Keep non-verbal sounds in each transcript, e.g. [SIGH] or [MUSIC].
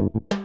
Наступне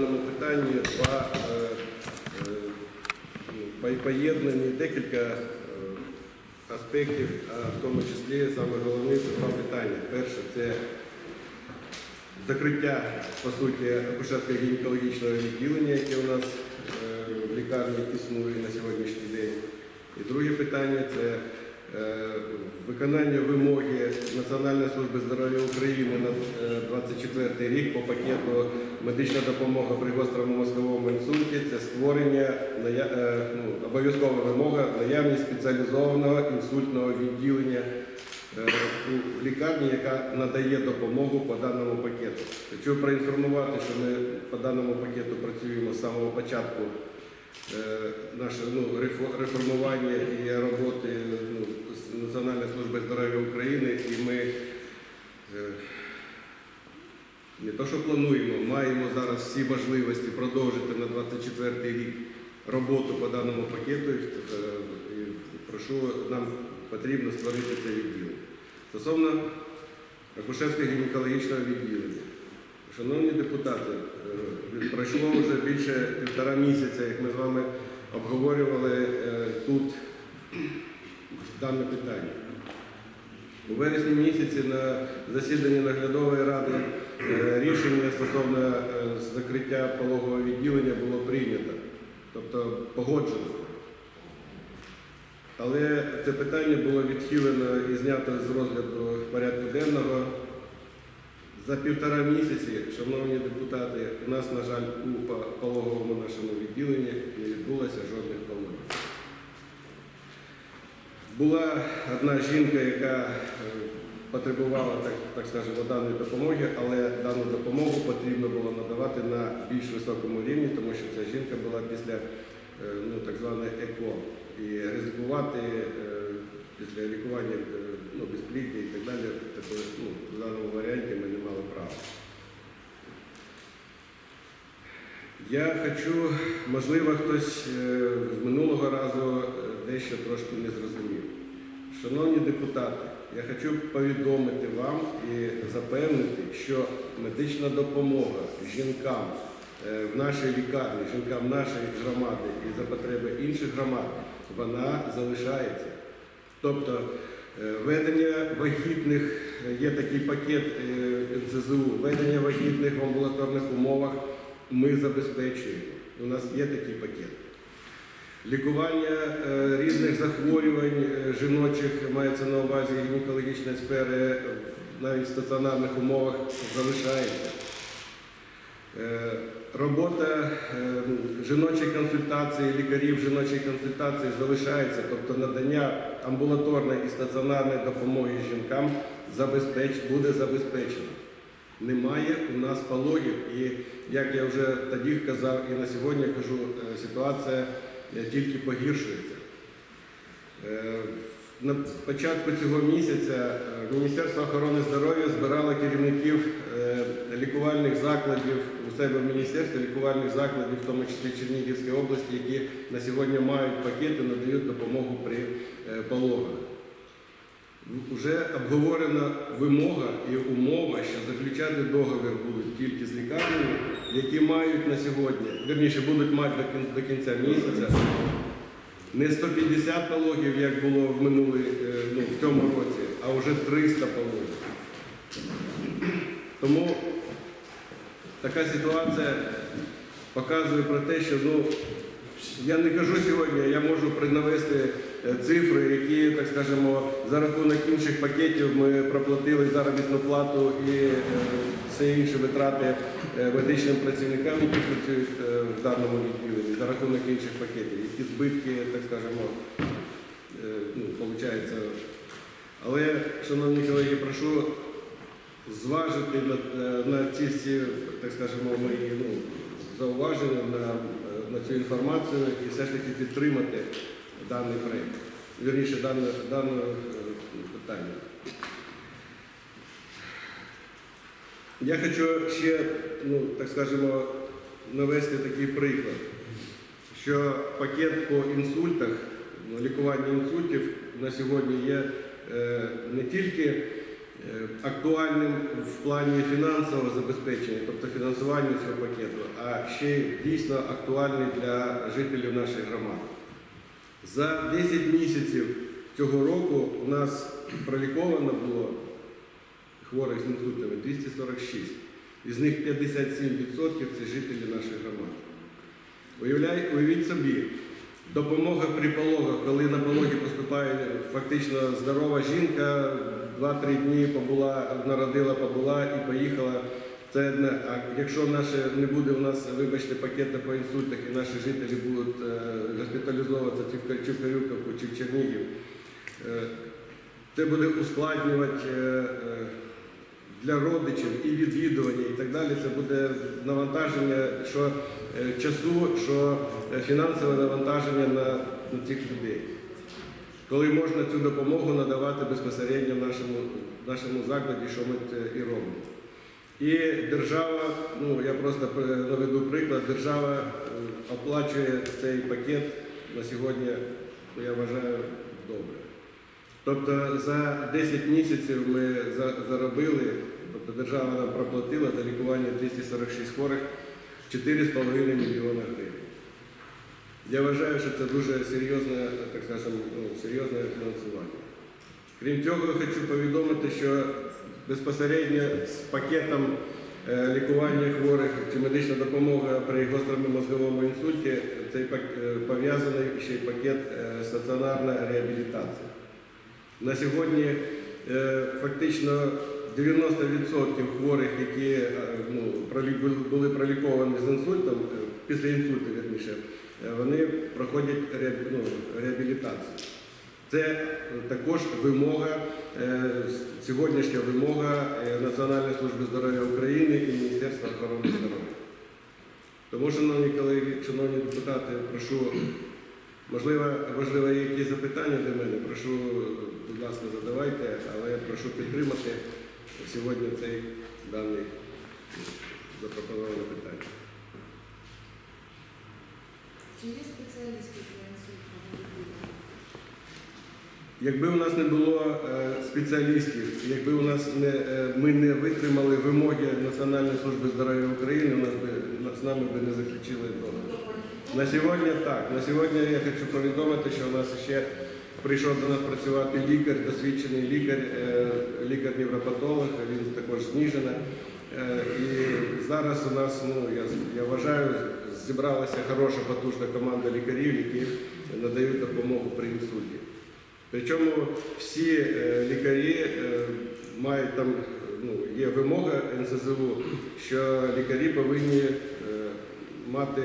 даному питанні два е, е, ну, по- поєднані декілька е, аспектів, а в тому числі саме головне це два питання. Перше це закриття, по суті, акушерського гінекологічного відділення, яке у нас в лікарні існує на сьогоднішній день. І друге питання це виконання вимоги Національної служби здоров'я України на е, 24 рік по пакету медична допомога при гострому мозковому інсульті. Це створення е, ну, обов'язкова вимога наявність спеціалізованого інсультного відділення е, у лікарні, яка надає допомогу по даному пакету. Хочу проінформувати, що ми по даному пакету працюємо з самого початку е, наше ну, реформування і роботи ну, Національної служби здоров'я України, і ми е, не то, що плануємо, маємо зараз всі можливості продовжити на 24 рік роботу по даному пакету. Е, прошу, нам потрібно створити це відділення. Стосовно акушерського гінекологічного відділення. Шановні депутати, е, пройшло вже більше півтора місяця, як ми з вами обговорювали тут дане питання. У вересні місяці на засіданні наглядової ради е, рішення стосовно е, закриття пологового відділення було прийнято, тобто погоджено. Але це питання було відхилено і знято з розгляду порядку денного. За півтора місяці, шановні депутати, у нас, на жаль, у пологовому нашому відділенні не відбулося жодних пологів. Була одна жінка, яка е, потребувала, так, так скажемо, даної допомоги, але дану допомогу потрібно було надавати на більш високому рівні, тому що ця жінка була після е, ну, так званої ЕКО. І ризикувати е, після лікування ну, безпліддя і так далі, такої, ну, в даному варіанті ми не мали права. Я хочу, можливо, хтось з минулого разу дещо трошки не зрозумів. Шановні депутати, я хочу повідомити вам і запевнити, що медична допомога жінкам е, в нашій лікарні, жінкам нашої громади і за потреби інших громад, вона залишається. Тобто е, ведення вагітних, е, є такий пакет НСЗУ, ведення вагітних в амбулаторних умовах ми забезпечуємо. У нас є такий пакет. Лікування е, різних захворювань е, жіночих мається на увазі гінекологічної сфери, навіть в стаціонарних умовах залишається. Е, Робота е, жіночої консультації, лікарів жіночої консультації залишається, тобто надання амбулаторної і стаціонарної допомоги жінкам буде забезпечено. Немає у нас пологів, і як я вже тоді казав, і на сьогодні кажу, ситуація тільки погіршується. Е, На початку цього місяця е, Міністерство охорони здоров'я збирало керівників е, лікувальних закладів у себе в міністерстві, лікувальних закладів, в тому числі Чернігівської області, які на сьогодні мають пакети, надають допомогу при пологах. Уже обговорена вимога і умова, що заключати договір будуть тільки з лікарнями, які мають на сьогодні, верніше будуть мати до кінця місяця не 150 пологів, як було в минулий, е, ну, в цьому році, а вже 300 пологів. Тому така ситуація показує про те, що ну, я не кажу сьогодні, я можу принавести цифри, які, так скажемо, за рахунок інших пакетів ми проплатили заробітну плату і е, все інші витрати е, медичним працівникам, які працюють е, в даному відділенні, за рахунок інших пакетів, які збитки, так скажемо, е, ну. Але, шановні колеги, прошу зважити на, е, на ці всі, так скажемо, мої ну, зауваження на, е, на цю інформацію і все ж таки підтримати даний проєкт, вірніше дане, дане е, питання. Я хочу ще, ну, так скажемо, навести такий приклад, що пакет по інсультах, ну, лікування інсультів на сьогодні є е, не тільки е, актуальним в плані фінансового забезпечення, тобто фінансування цього пакету, а ще дійсно актуальний для жителів нашої громади. За 10 місяців цього року у нас проліковано було хворих з інсультами 246. Із них 57% це жителі нашої громади. Уявляй, уявіть собі, допомога при пологах, коли на пологі поступає фактично здорова жінка, 2-3 дні побула, народила, побула і поїхала. Це якщо наше не буде у нас, вибачте, пакету по інсультах, і наші жителі будуть е, госпіталізовуватися чи в Карюковку, чи в Чернігів, е, це буде ускладнювати е, для родичів і відвідування, і так далі. Це буде навантаження що часу, що фінансове навантаження на, на цих людей. Коли можна цю допомогу надавати безпосередньо в нашому, нашому закладі, що ми і робимо. І держава, ну я просто наведу приклад, держава е, оплачує цей пакет на сьогодні, я вважаю, добре. Місяців за 10 місяців ми заробили, тобто держава нам проплатила за лікування 246 хворих 4,5 мільйона гривень. Я вважаю, що це дуже серйозне, так скажемо, ну, серйозне фінансування. Крім цього, хочу повідомити, що безпосередньо з пакетом е, лікування хворих чи медична допомога при гострому мозговому інсульті цей е, пов'язаний ще й пакет е, стаціонарна реабілітація. На сьогодні фактично 90% хворих, які ну, були- проліковані з інсультом, після інсульту, вірніше, е, вони проходять ну, реабілітацію. Це також вимога, е, сьогоднішня вимога е, Національної служби здоров'я України і Міністерства охорони здоров'я. Тому, шановні колеги, шановні депутати, прошу, можливо, можливо, є якісь запитання до мене, прошу, будь ласка, задавайте, але прошу підтримати сьогодні цей даний запропонований питання. Чи є спеціалісти для інсультного? Якби у нас не було е, спеціалістів, якби у нас не, е, ми не витримали вимоги Національної служби здоров'я України, у нас би, з нами би не заключили договір. На сьогодні так. На сьогодні я хочу повідомити, що у нас ще прийшов до нас працювати лікар, досвідчений лікар, е, лікар-невропатолог, він також зніжений. Е, І зараз у нас, ну я, я вважаю, зібралася хороша потужна команда лікарів, які надають допомогу при інсульті. Причому всі е, лікарі е, мають там, ну, є вимога НСЗУ, що лікарі повинні е, мати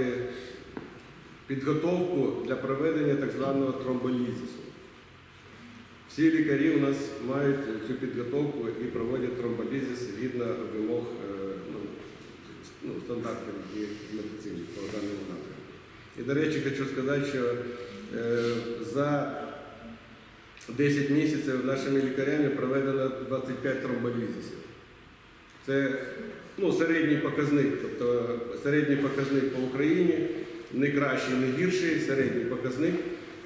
підготовку для проведення так званого тромболізису. Всі лікарі у нас мають цю підготовку і проводять тромболізис згідно вимог ну, ну, стандартів медицини по даному напрямку. І, до речі, хочу сказати, що за 10 місяців нашими лікарями проведено 25 тромболізисів. Це ну, середній показник, тобто середній показник по Україні, не кращий, не гірший, середній показник.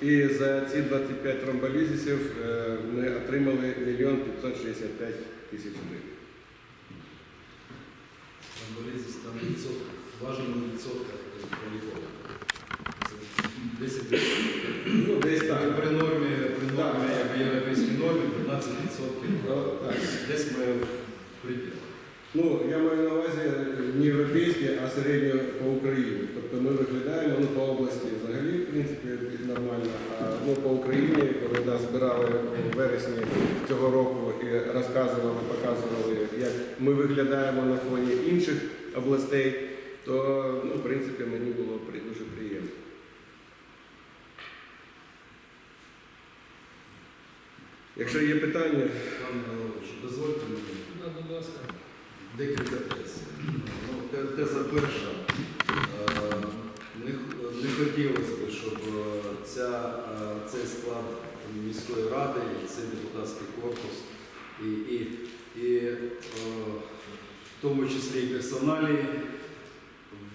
І за ці 25 тромболізисів е, ми отримали 1 мільйон 565 тисяч гривень. Болезнь там відсоток, бажано відсотка поліфону. Це 10 Ну, десь так. При нормі, при Так. нормі, як в європейській нормі, 15 Ну, так. Десь ми в пределах. Ну, я маю на увазі не європейські, а середньо по Україні. Тобто ми виглядаємо ну, по області взагалі, в принципі, нормально. А ну, по Україні, коли нас збирали у вересні цього року і розказували, показували, як ми виглядаємо на фоні інших областей, то ну, в принципі мені було дуже Якщо є питання, Пане головуючий, дозвольте мені будь ласка. декілька тез. Ну, теза перша. Е, Не, хотілося б, щоб е, ця, е, цей склад міської ради цей депутатський корпус і, і, і в тому числі і персоналі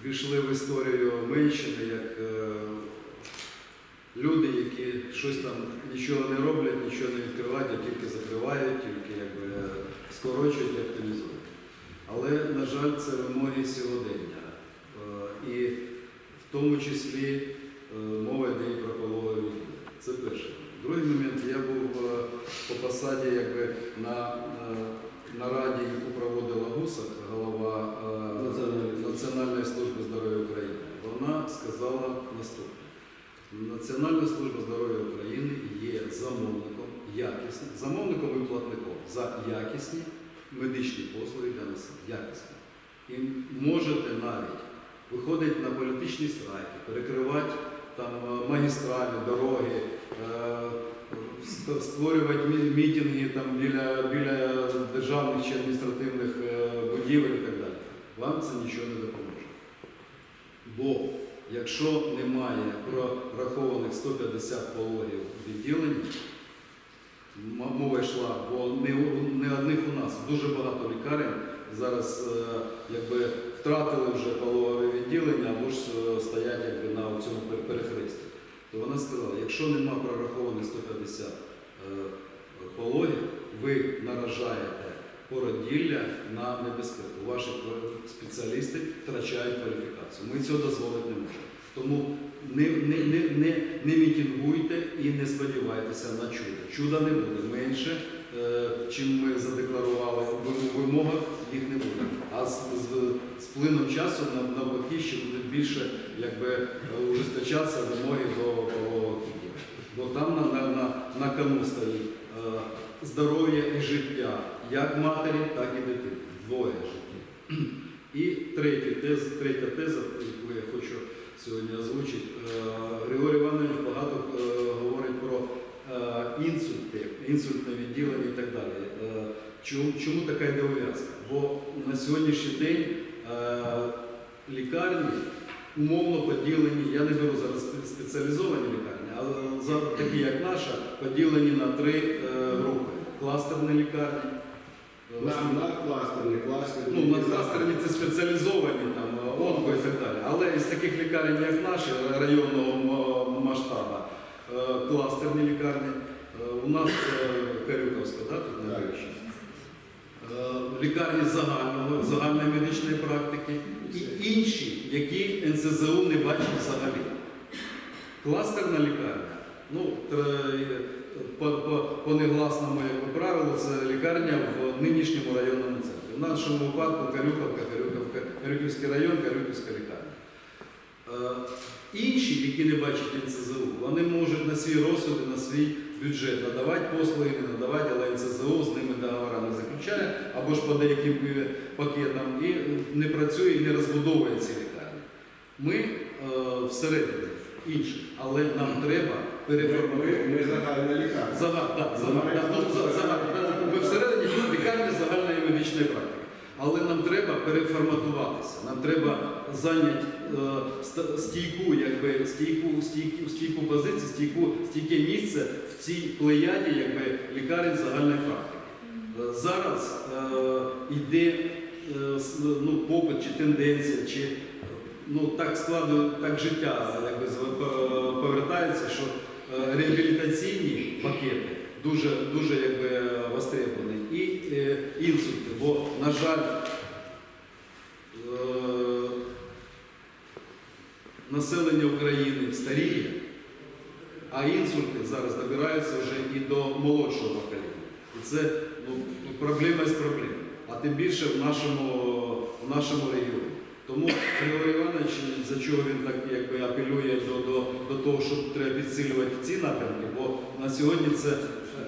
ввійшли в історію Менщини як люди, які щось там нічого не роблять, нічого не відкривають, а тільки закривають, тільки якби е, скорочують і оптимізують. Але, на жаль, це вимоги сьогодення. Е, І в тому числі е, мова йде про пологові відділи. Це перше. Другий момент, я був по посаді якби, на, на раді, яку проводила Гусак, голова. Національної служби здоров'я України. Вона сказала наступне. Національна служба здоров'я України є замовником якісним, замовником і платником за якісні медичні послуги для населення. Якісні. І можете навіть виходити на політичні страйки, перекривати там е, магістралі, дороги, е, створювати мі- мітинги там, біля, біля державних чи адміністративних е, будівель і так далі. Вам це нічого не допоможе. Бо якщо немає прорахованих 150 пологів відділень, мова йшла, бо не, одних у нас, дуже багато лікарень зараз е, якби втратили вже пологове відділення або ж е, стоять якби, на цьому перехресті. То вона сказала, якщо нема прорахованих 150 е, пологів, ви наражаєте породілля на небезпеку. Ваші спеціалісти втрачають кваліфікацію. Ми цього дозволити не можемо. Тому не, не, не, не, не мітингуйте і не сподівайтеся на чудо. Чуда не буде менше, е, чим ми задекларували в вимогах, їх не буде. А з, з, з плином часу нав- навпаки ще буде більше якби, е, ужесточатися вимоги до відділу. Бо там на, на, на, на кону стоїть е, здоров'я і життя як матері, так і дитини. Двоє життя. І третя теза, третя теза, яку я хочу сьогодні озвучити. Е, Григорій Іванович багато е, говорить про е, інсульти, інсультне відділення і так далі. Чому, чому така йде ув'язка? Бо на сьогоднішній день лікарні умовно поділені, я не беру зараз спеціалізовані лікарні, але такі як наша, поділені на три групи. Кластерні лікарні. Е, на, кластерні, кластерні. Ну, надкластерні це спеціалізовані там е, онко і так далі. Але із таких лікарень, як наші районного м- масштабу, е, кластерні лікарні, е, у нас е, Карюковська, да, тут Так. найближче. Е, Лікарні загального, загальної медичної практики і інші, які НСЗУ не бачить взагалі. Кластерна лікарня, ну, по, по, по негласному правилу, це лікарня в нинішньому районному центрі. В нашому випадку Карюковка, Карюковка, Карюківський район, Карюківська лікарня. Е, інші, які не бачать НСЗУ, вони можуть на свій розсуд і на свій бюджет надавати послуги, не надавати, але НСЗУ з ними договора не заключає, або ж по деяким е, пакетам і не працює і не розбудовує ці лікарні. Ми е, всередині інших, але нам треба Ми, ми, загальна лікарня. Загал, так, загал, так, ну, за- загал, Ми всередині лікарні загальної медичної практики. Але нам треба переформатуватися. Нам треба зайняти е, стійку, якби стійку, стійку, стійку позицію, стійку, стійке місце в цій плеяді якби, лікарень загальної практики. Е, Зараз е, йде е, с- ну, попит чи тенденція, чи ну, так складу, так життя якби, з- повертається, що е, реабілітаційні пакети дуже, дуже якби, востребовані. І е, інсульти, бо, на жаль, е, населення України старіє, а інсульти зараз добираються вже і до молодшого покоління. І це ну, проблема з проблем. а тим більше в нашому, в нашому регіоні. Тому Григорій Іванович, за чого він так якби апелює до, до, до того, що треба підсилювати ці напрямки, бо на сьогодні це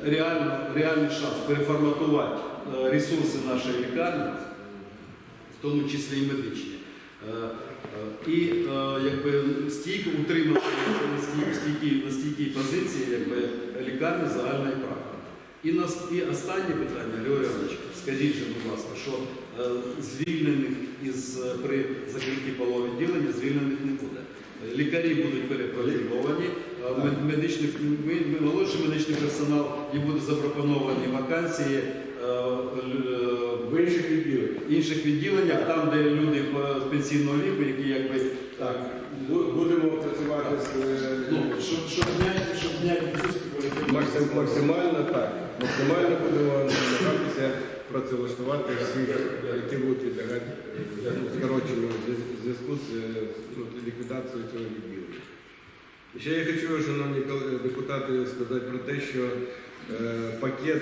реально, реальний шанс переформатувати е, ресурси нашої лікарні, в тому числі і медичні. Е, е, І якби стійко утримати на стійкій, на позиції якби, лікарні загальної практики. І, нас, і останнє питання, Григорій Іванович, скажіть будь ласка, що звільнених із е, при закритті полового відділення звільнених не буде. Лікарі будуть перепрофільовані, е, медичний, молодший медичний персонал і будуть запропоновані вакансії е, В інших відділеннях. інших відділеннях, там, де люди по- пенсійного віку, які якби Так, будемо працювати з ну, щоб, щоб зняти, щоб зняти максимально так. Максимально будемо намагатися працевлаштувати всіх, які будуть відлягати е, в зв'язку з е, ну, ліквідацією цього відділення. Ще я хочу, шановні депутати, сказати про те, що е, пакет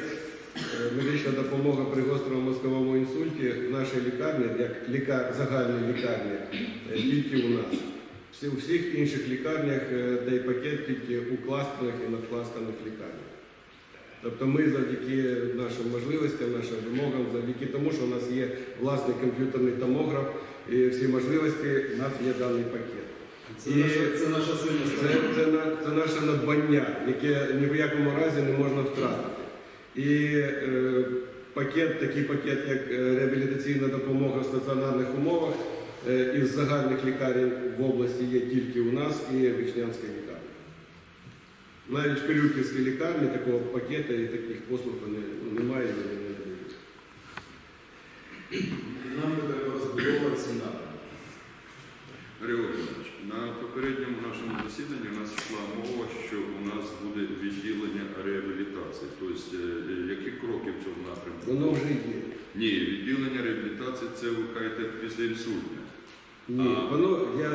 медична допомога при гострому мозковому інсульті в нашій лікарні, як лікар, загальній лікарні, тільки у нас. У всіх інших лікарнях цей пакет тільки у кластерних і надкластерних лікарнях. Тобто ми завдяки нашим можливостям, нашим вимогам, завдяки тому, що у нас є власний комп'ютерний томограф і всі можливості, у нас є даний пакет. Це, І наша, це наша сильна Це, це, це наше надбання, яке ні в якому разі не можна втратити. І е, пакет, такий пакет, як е, реабілітаційна допомога в стаціонарних умовах е, із загальних лікарень в області є тільки у нас і Вічнянська лікарня. Навіть в Кирюківській лікарні такого пакету і таких послуг вони, ну, немає і вони не надають. Нам треба розбудовувати ці напрямки. Григорій Іванович, на попередньому нашому засіданні у нас йшла мова, що у нас буде відділення реабілітації. Тобто, е, які кроки в цьому напрямку? Воно вже є. Ні, відділення реабілітації це ви кажете після інсультне. Ні, А. воно я,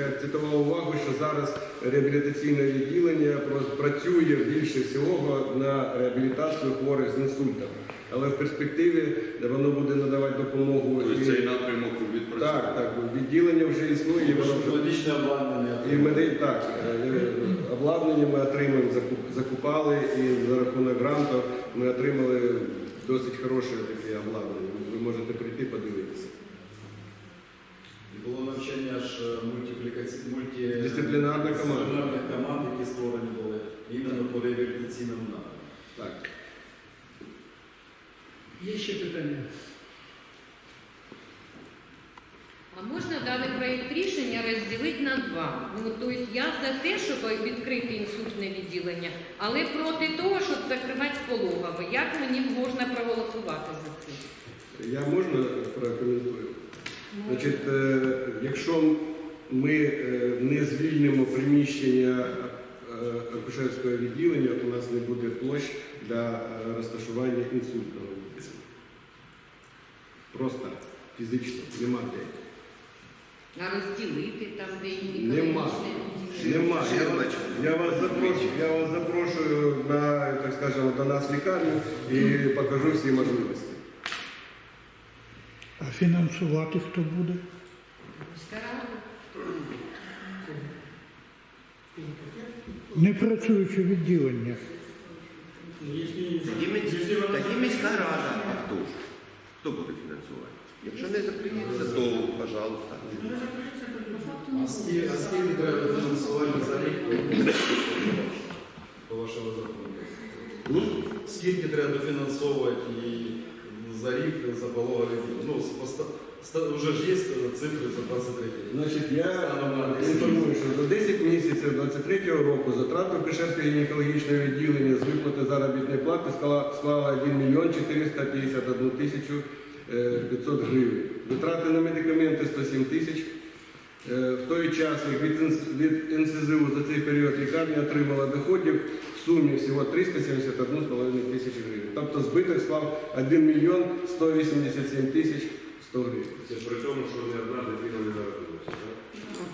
я цитував увагу, що зараз реабілітаційне відділення про- працює більше всього на реабілітацію хворих з інсультом. Але в перспективі воно буде надавати допомогу Тобто і цей напрямок так, так, відділення вже існує, воно вже Медичне обладнання. і меди так е, обладнання ми отримуємо, закуп- закупали, і за рахунок гранту ми отримали досить хороше таке обладнання. Ви можете прийти подивитися. Е, мультиплікаці... мульті... Дисциплінарна команда. команд, які створені були іменно по реабілітаційному напрямку. Так. Є ще питання? А можна даний проєкт рішення розділити на два. Ну, тобто я за те, щоб відкрити інсультне відділення, але проти того, щоб закривати пологове. Як мені можна проголосувати за це? Я можна прокоментую? Значить, е, якщо ми е, не звільнимо приміщення е, акушерського відділення, у нас не буде площ для розташування інсультного відділення. Просто фізично нема де. А розділити там, де і Нема. Нема. Я, я вас запрошую, я вас запрошую на, так скажемо, до нас в лікарню і покажу всі можливості. А фінансувати хто буде? Не працююче відділення. Тоді, міська рада. А хто ж? Хто буде фінансувати? Якщо не закриється, то, пожалуйста. А скільки, а треба фінансування за рік по вашому розрахунку? Скільки треба дофінансовувати і за рік за пологове? Ну, вже ж є цифри за 23 рік. Значить, я інформую, що за 10 місяців 23 року затрати Пішерського гінекологічного відділення з виплати заробітної плати склала, склала 1 мільйон 451 тисячу е, 500 гривень. Витрати на медикаменти 107 тисяч. Е, В той час, як від НСЗУ за цей період лікарня отримала доходів в сумі всього 371,5 тисяч гривень. Тобто збиток склав 1 мільйон 187 тисяч 100 гривень. Це при тому, що не одна дитина не народилася, так?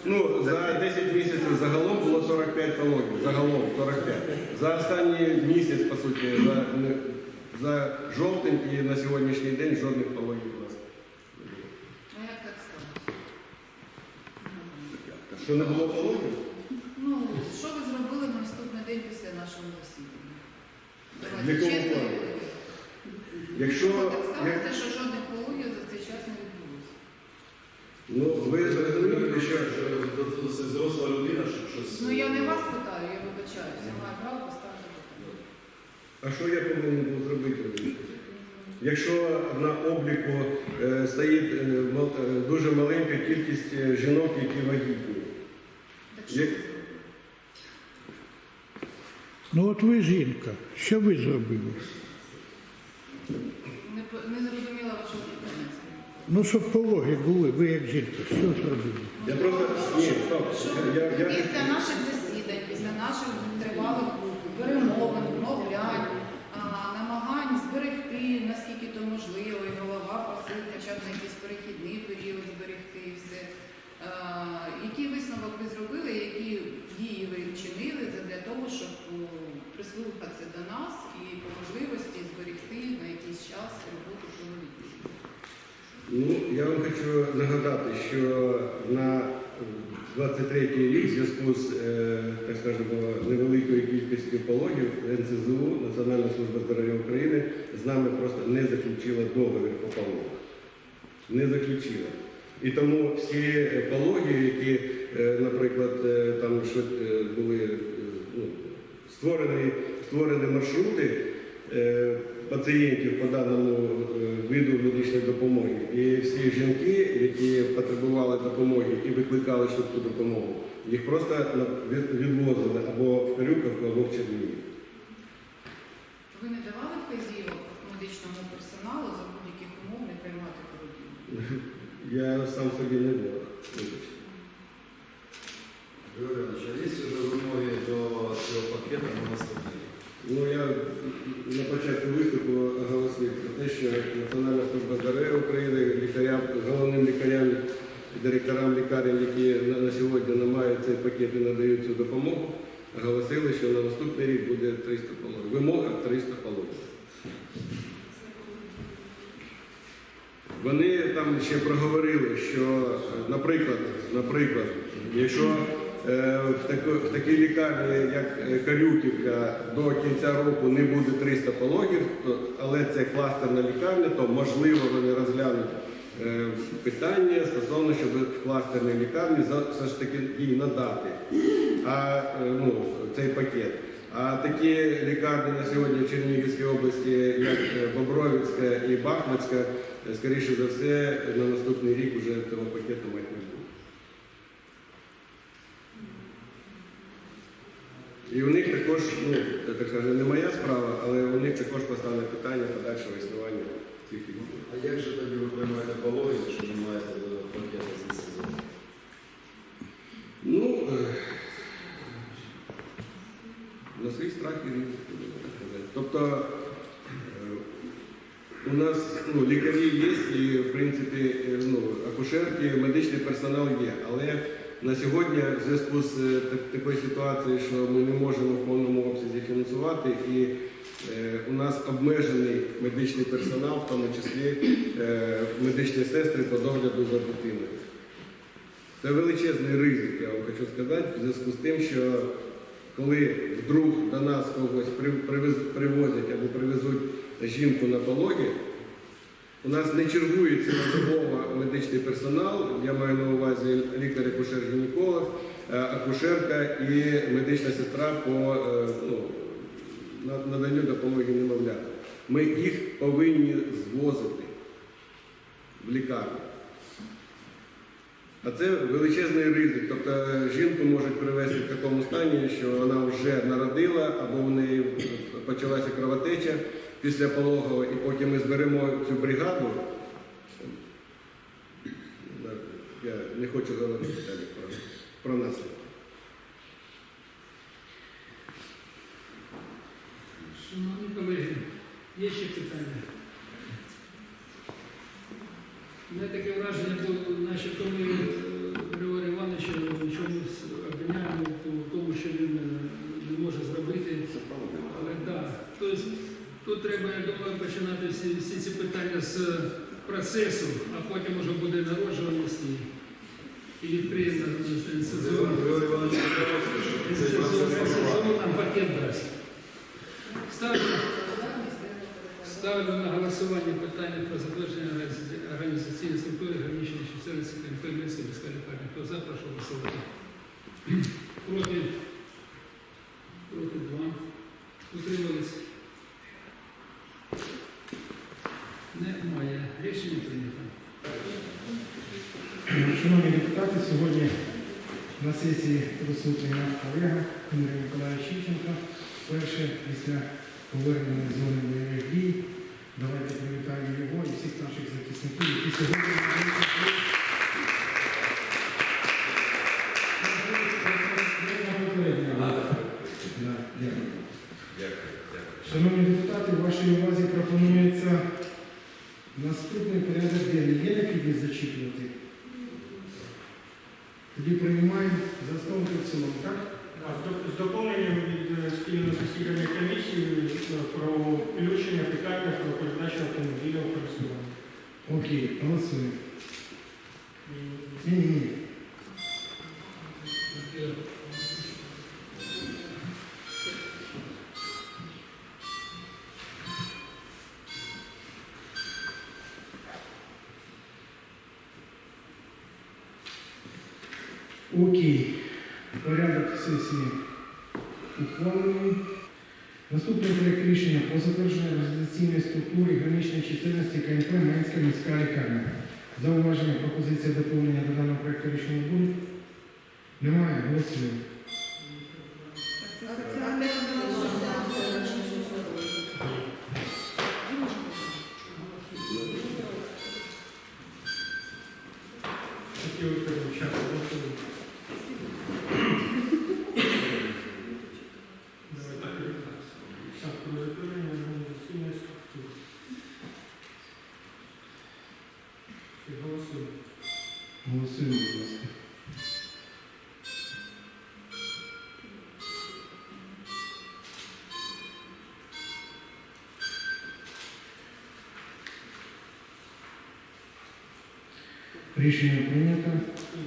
Ну, за 10 місяців загалом було 45 пологів. Загалом 45. За останній місяць, по суті, за, не, За жовтень і на сьогоднішній день жодних пологів у нас не було. А як так сталося? Що не було пологів? Нашого засідання? В якому плані? Якщо Так сталося, що жодних пологів за цей час не відбулося. ну ви зрозумієте, що Це зросла людина, щоб щось. Ну я не вас питаю, я вибачаюся, маю право поставити питання. а що я повинен був зробити? Якщо на обліку е, стоїть е, мал- е, дуже маленька кількість е, жінок, які вагітні. Так що Як-? Ну от ви жінка, що ви зробили? Не, не зрозуміла вашого питання. Ну, щоб пологи були, ви як жінка, що зробили? Я просто ні, стоп. Я, я, я, Після наших засідань, після наших тривалих перемовин, мовлянь, а, намагань зберегти, наскільки то можливо, і голова просив хоча б на якийсь перехідний період зберегти все. А, який висновок ви зробили, які дії ви вчинили для того, щоб прислухатися до нас і по можливості зберегти на якийсь час роботу чоловіків? ну, я вам хочу нагадати, що на 23-й рік в зв'язку з е, так скажемо, невеликою кількістю пологів НСЗУ, Національна служба здоров'я України, з нами просто не заключила договір по пологах. Не заключила. І тому всі е, пологи, які, е, наприклад, е, там е, були ну, створені, створені маршрути пацієнтів по даному виду медичної допомоги. І всі жінки, які потребували допомоги і викликали швидку допомогу, їх просто відвозили або в Карюковку, або в Чернігів. Ви не давали вказівок медичному персоналу за будь-яких умов не приймати породілля? [LAUGHS] Я сам собі не ворог. Григорій Іванович, а є вже вимоги до цього пакету на наступний рік? Ну, я на початку виступу оголосив про те, що Національна служба здоров'я України, лікарям, головним лікарям, директорам лікарень, які на, на сьогодні не мають цей пакет і надають цю допомогу, оголосили, що на наступний рік буде 300 пологів. Вимога 300 пологів. Вони там ще проговорили, що, е, наприклад, наприклад, якщо е, в, такій лікарні, як е, Карюківка, до кінця року не буде 300 пологів, але це кластерна лікарня, то можливо вони розглянуть питання стосовно, щоб в кластерній лікарні все ж таки їй надати а, ну, цей пакет. А такі лікарні на сьогодні в Чернігівській області, як е, Бобровицька і Бахмацька, е, скоріше за все, на наступний рік вже цього пакету мати не буде. І у них також, ну, так скажу, не моя справа, але у них також постане питання подальшого існування цих лікарів. А як же тоді ви приймаєте пологи, якщо не маєте пакету з НСЗУ? Ну, е, на свій страх і ризик, будемо так казати. Тобто е, у нас ну, лікарі є і, в принципі, е, ну, акушерки, медичний персонал є. Але на сьогодні в зв'язку з е, так- такою ситуацією, що ми не можемо в повному обсязі фінансувати, і е, у нас обмежений медичний персонал, в тому числі е, медичні сестри по догляду за дитиною. Це величезний ризик, я вам хочу сказати, в зв'язку з тим, що коли вдруг до нас когось привозять або привезуть жінку на пологи, у нас не чергує цілодобово медичний персонал, я маю на увазі лікар-акушер-гінеколог, е, акушерка і медична сестра по е, ну, наданню допомоги немовлятам. Ми їх повинні звозити в лікарню. А це величезний ризик. Тобто е, жінку можуть привести в такому стані, що вона вже народила, або в неї почалася кровотеча після пологового, і потім ми зберемо цю бригаду. Я не хочу говорити далі про, про наслідки. Шановні колеги, є ще питання? У мене таке враження було, начебто ми е, Григорія Івановича чомусь обвиняємо у тому, що він е, не може зробити. Але так, тобто тут треба я думаю, починати всі, всі ці питання з процесу, а потім вже буде народжуваність і, на сезон. Нам пакет дасть. Ставлю, ставлю на голосування питання про затвердження організаційної структури граничної чисельності Мінська міська лікарня. Хто за, прошу голосувати. Проти? Проти два. Утримались? Немає. Рішення прийнято. Шановні депутати, сьогодні на сесії присутній наш колега Дмитро Миколаївич Чиченко. Перше після повернення зони бойових дій. Давайте привітаємо його і всіх наших захисників, які сьогодні дякую. Шановні депутати, в вашій увазі пропонується наступний порядок денний. Є необхідність зачитувати? Тоді приймаємо за основу та в цілому, так? З доповненням від е, спільного засідання комісії е, про включення питання про передачу автомобіля у користування. Окей, голосуємо. Ні, Наступний проєкт рішення про затвердження організаційної структури граничної чисельності КНП Менська міська лікарня. Зауваження, пропозиція доповнення до даного проєкту рішення будуть? Немає, голосуємо. Рішення прийнято.